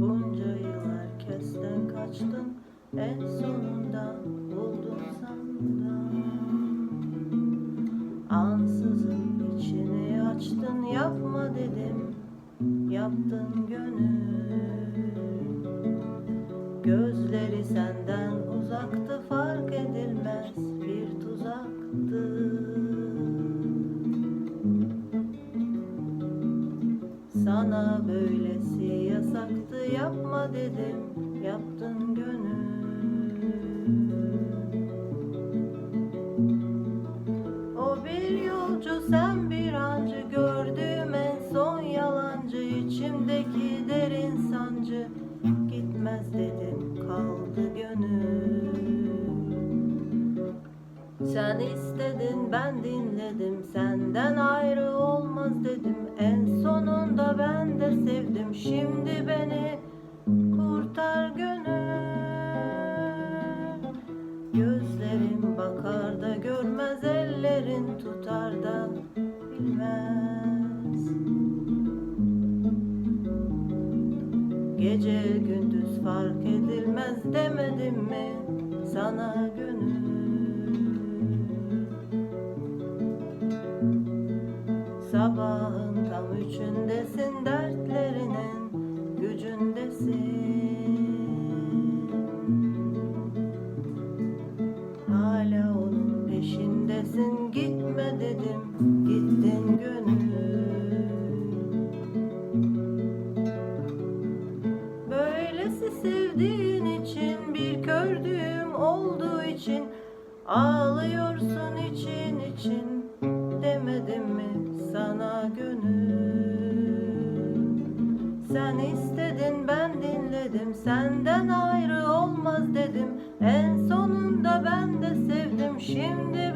Bunca yıl herkesten kaçtın En sonunda buldun sandım. Ansızın içini açtın Yapma dedim Yaptın gönül. Gözleri senden uzaktı Fark edilmez Sana böylesi yasaktı yapma dedim yaptın gönül. O bir yolcu sen bir ancı gördüğüm en son yalancı içimdeki derin sancı gitmez dedim kaldı gönül. Sen istedin ben dinledim senden ayrı olmaz dedim en sonunda ben de sevdim. Şimdi beni kurtar gönül gözlerim bakar da görmez ellerin tutar da bilmez. Gece gündüz fark edilmez demedim mi sana gönül Sabahın tam üçündesin dertlerinin gücündesin. Hala onun peşindesin gitme dedim gittin gönül. Böylesi sevdiğin için bir kördüğüm olduğu için Ağlıyorsun için için demedim mi sana gönül. Sen istedin ben dinledim Senden ayrı olmaz dedim. En sonunda ben de sevdim şimdi